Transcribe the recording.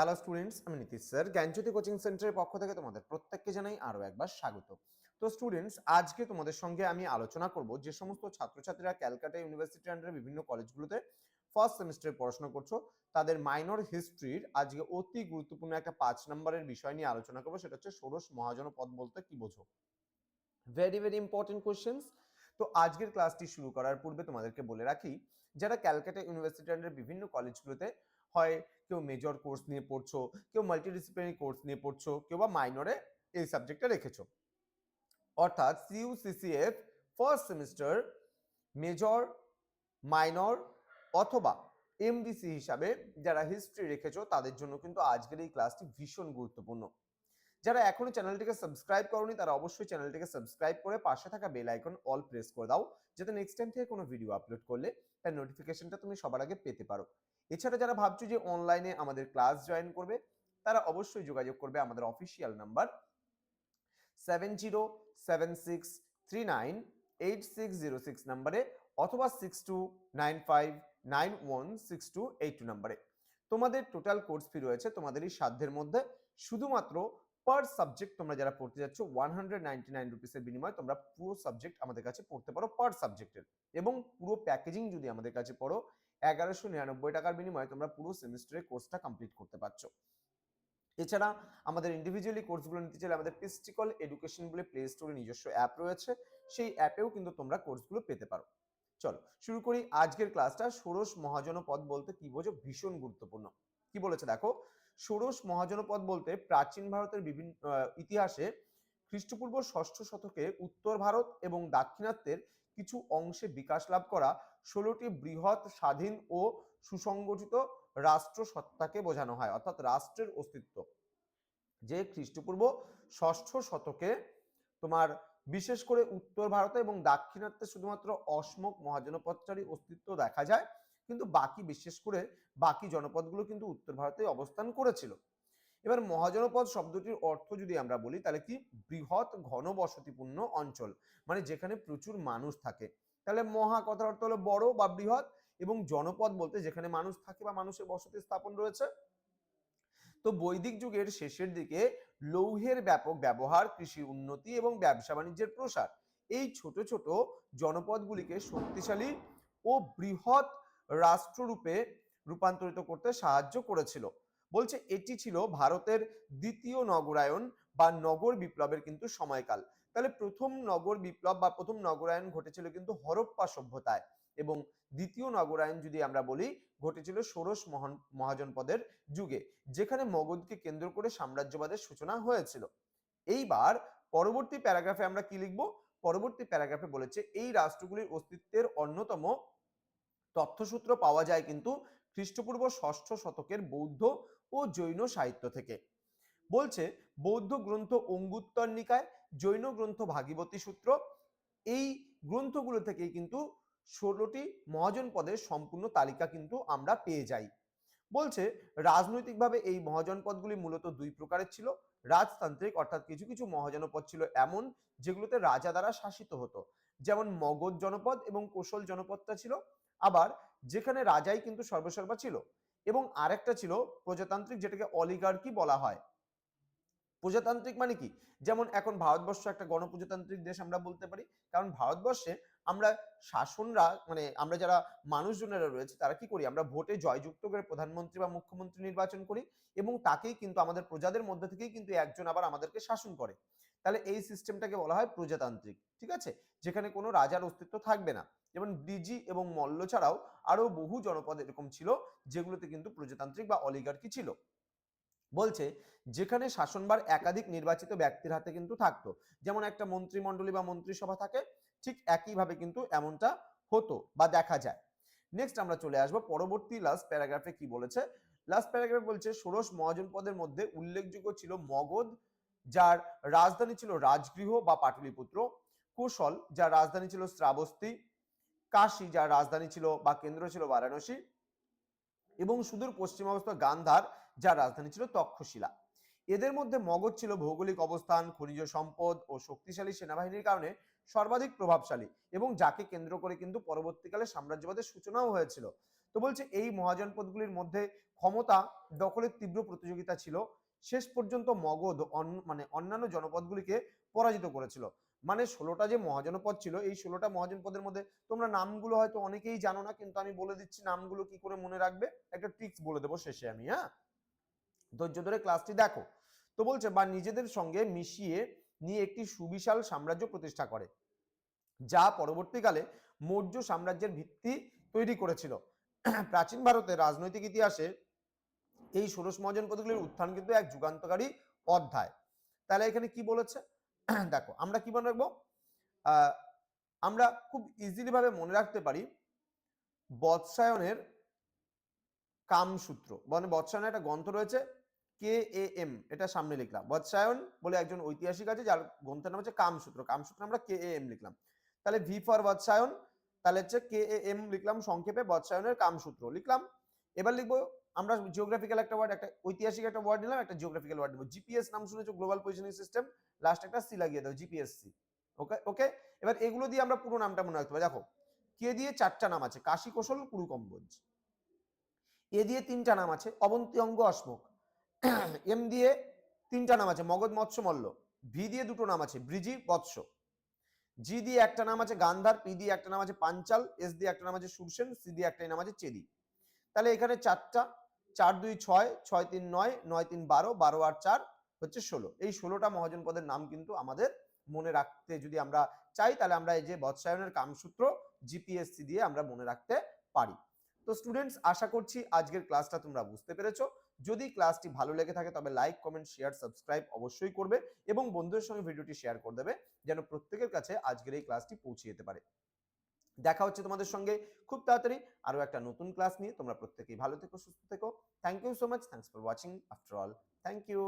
Hello students আমি Nitish sir জ্ঞানজ্যোতি coaching সেন্টারের পক্ষ থেকে তোমাদের প্রত্যেককে জানাই আরও একবার স্বাগত। তো স্টুডেন্টস আজকে তোমাদের সঙ্গে আমি আলোচনা করব যে সমস্ত ছাত্রছাত্রীরা ক্যালকাটা ইউনিভার্সিটি আন্ডারে বিভিন্ন কলেজগুলোতে ফার্স্ট সেমিস্টারে পড়াশোনা করছ, তাদের মাইনর হিস্ট্রির আজকে অতি গুরুত্বপূর্ণ একটা পাঁচ নম্বরের বিষয় নিয়ে আলোচনা করব, সেটা হচ্ছে ষোড়শ মহাজনপদ বলতে কি বোঝো? ভেরি ভেরি ইম্পর্টেন্ট কোশ্চেন্স তো আজকের ক্লাসটি শুরু করার পূর্বে তোমাদেরকে বলে রাখি, যারা ক্যালকাটা ইউনিভার্সিটি আন্ডারে বিভিন্ন কলেজগুলোতে হয়, কেউ মেজর কোর্স নিয়ে পড়ছো, কেউ মাল্টিডিসিপ্লিনারি কোর্স নিয়ে পড়ছো, কেউ বা মাইনরে এই সাবজেক্টটা রেখেছো। অর্থাৎ CUCCF first semester major minor অথবা এমডিসি হিসাবে যারা হিস্ট্রি রেখেছো, তাদের জন্য কিন্তু আজকের এই ক্লাসটি ভীষণ গুরুত্বপূর্ণ। যারা এখনও চ্যানেলটিকে সাবস্ক্রাইব করনি, তারা অবশ্যই চ্যানেলটিকে সাবস্ক্রাইব করে পাশে থাকা বেল আইকন অল প্রেস করে দাও, যাতে নেক্সট টাইম থেকে কোনো ভিডিও আপলোড করলে তার নোটিফিকেশনটা তুমি সবার আগে পেতে পারো। এছাড়া যারা ভাবছ যে অনলাইনে আমাদের ক্লাস জয়েন করবে, তারা অবশ্যই যোগাযোগ করবে আমাদের official number seven zero seven six three nine eight six zero six নাম্বারে অথবা six two nine five nine one six two eight two নাম্বারে তোমাদের টোটাল কোর্স ফি রয়েছে তোমাদের এই সাধ্যের মধ্যে, শুধুমাত্র পার সাবজেক্ট তোমরা যারা পড়তে যাচ্ছ ওয়ান হান্ড্রেড নাইনটি নাইন রুপিসের বিনিময়ে তোমরা পুরো সাবজেক্ট আমাদের কাছে পড়তে পারো পার সাবজেক্টের এবং পুরো প্যাকেজিং যদি আমাদের কাছে পড়ো, এগারোশো নিরানব্বই টাকার বিনিময়ে তোমরা পুরো সেমিস্টারের কোর্সটা কমপ্লিট করতে পারছ। এছাড়া আমাদের ইন্ডিভিজুয়ালি কোর্সগুলো নিতে চাইলে আমাদের পিস্টিকল এডুকেশন বলে প্লে স্টোরে নিজস্ব অ্যাপ রয়েছে, সেই অ্যাপেও কিন্তু তোমরা কোর্সগুলো পেতে পারো। চলো, শুরু করি আজকের ক্লাসটা ষোড়শ মহাজনপদ বলতে কি বোঝো? ভীষণ গুরুত্বপূর্ণ। কি বলেছে দেখো? ষোড়শ মহাজনপদ বলতে প্রাচীন ভারতের বিভিন্ন ইতিহাসে খ্রিস্টপূর্ব ষষ্ঠ শতকে উত্তর ভারত এবং দাক্ষিণাত্যের কিছু অংশে বিকাশ লাভ করা ষোলোটি বৃহৎ, স্বাধীন ও সুসংগঠিত রাষ্ট্র সত্তাকে বোঝানো হয়, অর্থাৎ রাষ্ট্রের অস্তিত্ব। যে খ্রিস্টপূর্ব ষষ্ঠ শতকে তোমার বিশেষ করে উত্তর ভারতে এবং দাক্ষিণাত্যে শুধুমাত্র অসমক মহাজনপদচারী অস্তিত্ব দেখা যায় কিন্তু বাকি, বিশেষ করে বাকি জনপদগুলো কিন্তু উত্তর ভারতে অবস্থান করেছিল। এবার মহাজনপদ শব্দটির অর্থ যদি আমরা বলি, তাহলে কি? বৃহৎ ঘনবসতিপূর্ণ অঞ্চল মানে যেখানে প্রচুর মানুষ থাকে। তাহলে মহা কথার অর্থ হলো বড় বা বৃহৎ, এবং জনপদ বলতে যেখানে মানুষ থাকে বা মানুষের বসতি স্থাপন রয়েছে। তো বৈদিক যুগের শেষের দিকে লৌহের ব্যাপক ব্যবহার কৃষির উন্নতি এবং ব্যবসা বাণিজ্যের প্রসার, এই ছোট ছোট জনপদগুলিকে শক্তিশালী ও বৃহৎ রাষ্ট্ররূপে রূপান্তরিত করতে সাহায্য করেছিল। বলছে, এটি ছিল ভারতের দ্বিতীয় নগরায়ন বা নগর বিপ্লবের কিন্তু সময়কাল। তাহলে প্রথম নগর বিপ্লব বা প্রথম নগরায়ন ঘটেছিল কিন্তু হরপ্পা সভ্যতায় এবং দ্বিতীয় নগরায়ন যদি আমরা বলি, ঘটেছিল ষোড়শ মহান, মহাজনপদের যুগে, যেখানে মগধকে কেন্দ্র করে সাম্রাজ্যবাদের সূচনা হয়েছিল। এইবার পরবর্তী প্যারাগ্রাফে আমরা কি লিখব? পরবর্তী প্যারাগ্রাফে বলেছে, এই রাষ্ট্রগুলির অস্তিত্বের অন্যতম তথ্যসূত্র পাওয়া যায় কিন্তু খ্রিস্টপূর্ব ষষ্ঠ শতকের বৌদ্ধ ও জৈন সাহিত্য থেকে। বলছে, বৌদ্ধ গ্রন্থ অঙ্গুত্তর নিকায়, জৈন গ্রন্থ ভাগীবতী সূত্র। এই গ্রন্থগুলো থেকেই কিন্তু ষোলোটি মহাজন পদের সম্পূর্ণ তালিকা কিন্তু আমরা পেয়ে যাই। বলছে, রাজনৈতিকভাবে এই মহাজন পদগুলি মূলত দুই প্রকারের ছিল। রাজতান্ত্রিক, অর্থাৎ কিছু কিছু মহাজনপদ ছিল এমন যেগুলোতে রাজা দ্বারা শাসিত হতো। যেমন মগধ জনপদ এবং কোশল জনপদটা ছিল। আবার যেখানে রাজাই কিন্তু সর্বসর্বা ছিল এবং আরেকটা ছিল প্রজাতান্ত্রিক যেটাকে অলিগার্কি বলা হয়। প্রজাতান্ত্রিক মানে কি? যেমন এখন ভারতবর্ষ একটা গণপ্রজাতান্ত্রিক দেশ আমরা বলতে পারি, কারণ ভারতবর্ষে আমরা শাসনরা মানে আমরা যারা মানুষজনেরা রয়েছে, তারা কি করি? আমরা ভোটে জয়যুক্ত করে প্রধানমন্ত্রী বা মুখ্যমন্ত্রী নির্বাচন করি এবং তাকেই কিন্তু আমাদের প্রজাদের মধ্যে থেকেই কিন্তু একজন আবার আমাদেরকে শাসন করে। তাহলে এই সিস্টেমটাকে বলা হয় প্রজাতান্ত্রিক, ঠিক আছে? যেখানে কোনো রাজার অস্তিত্ব থাকবে না। যেমন ডিজি এবং মল্ল ছাড়াও আরও বহু জনপদ এরকম ছিল, যেগুলোতে কিন্তু প্রজাতান্ত্রিক বা অলিগার্কি ছিল। বলছে, যেখানে শাসনবার একাধিক নির্বাচিত ব্যক্তির হাতে কিন্তু থাকতো। যেমন একটা মন্ত্রিমণ্ডলী বা মন্ত্রিসভা থাকে ঠিক একইভাবে কিন্তু এমনটা হতো বা দেখা যায়। নেক্সট আমরা চলে আসব পরবর্তী লাস্ট প্যারাগ্রাফে কি বলেছে? লাস্ট প্যারাগ্রাফ বলছে, ষোড়শ মহাজন পদের মধ্যে উল্লেখযোগ্য ছিল মগধ, যার রাজধানী ছিল রাজগৃহ বা পাটলিপুত্র, কুশল, যার রাজধানী ছিল শ্রাবস্তি কাশী, যার রাজধানী ছিল বা কেন্দ্র ছিল বারাণসী এবং সুদূর পশ্চিমাবস্থ গান্ধার, যার রাজধানী ছিল তক্ষশিলা। এদের মধ্যে মগধ ছিল ভৌগোলিক অবস্থান, খনিজ সম্পদ ও শক্তিশালী সেনাবাহিনীর কারণে সর্বাধিক প্রভাবশালী এবং যাকে কেন্দ্র করে কিন্তু পরবর্তীকালে সাম্রাজ্যবাদের সূচনাও হয়েছিল। তো বলছে এই মহাজনপদগুলির মধ্যে ক্ষমতা দখলের তীব্র প্রতিযোগিতা ছিল। শেষ পর্যন্ত মগধ মানে অন্যান্য জনপদগুলিকে পরাজিত করেছিল। মানে ষোলোটা যে মহাজনপদ ছিল, এই ষোলোটা মহাজনপদের মধ্যে তোমরা নামগুলো হয়তো অনেকেই জানো না, কিন্তু আমি বলে দিচ্ছি নামগুলো কি করে মনে রাখবে? একটা ট্রিক্স বলে দেবো শেষে আমি হ্যাঁ? ধৈর্য ধরে ক্লাসটি দেখো। তো বলছে, বা নিজেদের সঙ্গে মিশিয়ে নিয়ে একটি সুবিশাল সাম্রাজ্য প্রতিষ্ঠা করে, যা পরবর্তীকালে মৌর্য সাম্রাজ্যের ভিত্তি তৈরি করেছিল। প্রাচীন ভারতের রাজনৈতিক ইতিহাসে এই ষোড়শ মহাজন পদগুলির উত্থান কিন্তু এক যুগান্তকারী অধ্যায়। তাহলে এখানে কি বলেছে? দেখো, আমরা কি মনে রাখব? আমরা খুব ইজিলি ভাবে মনে রাখতে পারি বৎসায়নের কামসূত্র। মানে বৎসায়নের একটা গ্রন্থ রয়েছে কে এ এম এটা সামনে লিখলাম। বৎসায়ন বলে একজন ঐতিহাসিক আছে, যার গ্রন্থের নাম হচ্ছে কামসূত্র। কামসূত্র আমরা কে এ এম লিখলাম। তাহলে ভি ফর বৎসায়ন, তাহলে হচ্ছে কে এ এম লিখলাম সংক্ষেপে বৎসায়নের কামসূত্র। লিখলাম। এবার লিখব, আমরা জিওগ্রাফিক্যাল একটা ওয়ার্ড একটা ঐতিহাসিক একটা ওয়ার্ড নিলাম, একটা জিওগ্রাফিক্যাল ওয়ার্ড নেব। জিপিএস নাম শুনেছো? গ্লোবাল পজিশনিং সিস্টেম লাস্ট একটা সি লাগিয়ে দাও জিপিএসসি ওকে ওকে এবার এগুলো দিয়ে আমরা পুরো নামটা মনে রাখতে পারি। দেখো কে দিয়ে চারটা নাম আছে, কাশী, কৌশল, কুরুকম্বজ। এ দিয়ে তিনটা নাম আছে, অবন্তী, অঙ্গ অশ্মক এম দিয়ে তিনটা নাম আছে, মগধ, মৎস্য, মল্ল। ভি দিয়ে দুটো নাম আছে, ব্রিজি, বৎস। জি দিয়ে একটা নাম আছে গান্ধার পি দিয়ে একটা নাম আছে পাঞ্চাল এস দিয়ে একটা নাম আছে সুরসেন সি দিয়ে একটা নাম আছে চেদি তাহলে এখানে চারটা, চার, দুই, ছয় ছয়, তিন, নয় নয়, তিন, বারো বারো আর চার হচ্ছে ষোলো। এই ষোলোটা মহাজন পদের নাম কিন্তু আমাদের মনে রাখতে যদি আমরা চাই, তাহলে আমরা এই যে বৎসায়নের কামসূত্র জিপিএসসি দিয়ে আমরা মনে রাখতে পারি। তো স্টুডেন্টস আশা করছি আজকের ক্লাসটা তোমরা বুঝতে পেরেছ। যদি ক্লাসটি ভালো লেগে থাকে, তবে লাইক কমেন্ট শেয়ার সাবস্ক্রাইব অবশ্যই করবে এবং বন্ধুদের সঙ্গে ভিডিওটি শেয়ার করে দেবে, যেন প্রত্যেকের কাছে আজকের এই ক্লাসটি পৌঁছে যেতে পারে। দেখা হচ্ছে তোমাদের সঙ্গে খুব তাড়াতাড়ি আরও একটা নতুন ক্লাস নিয়ে। তোমরা প্রত্যেকেই ভালো থেকো, সুস্থ থেকো। Thank you so much thanks for watching after all thank you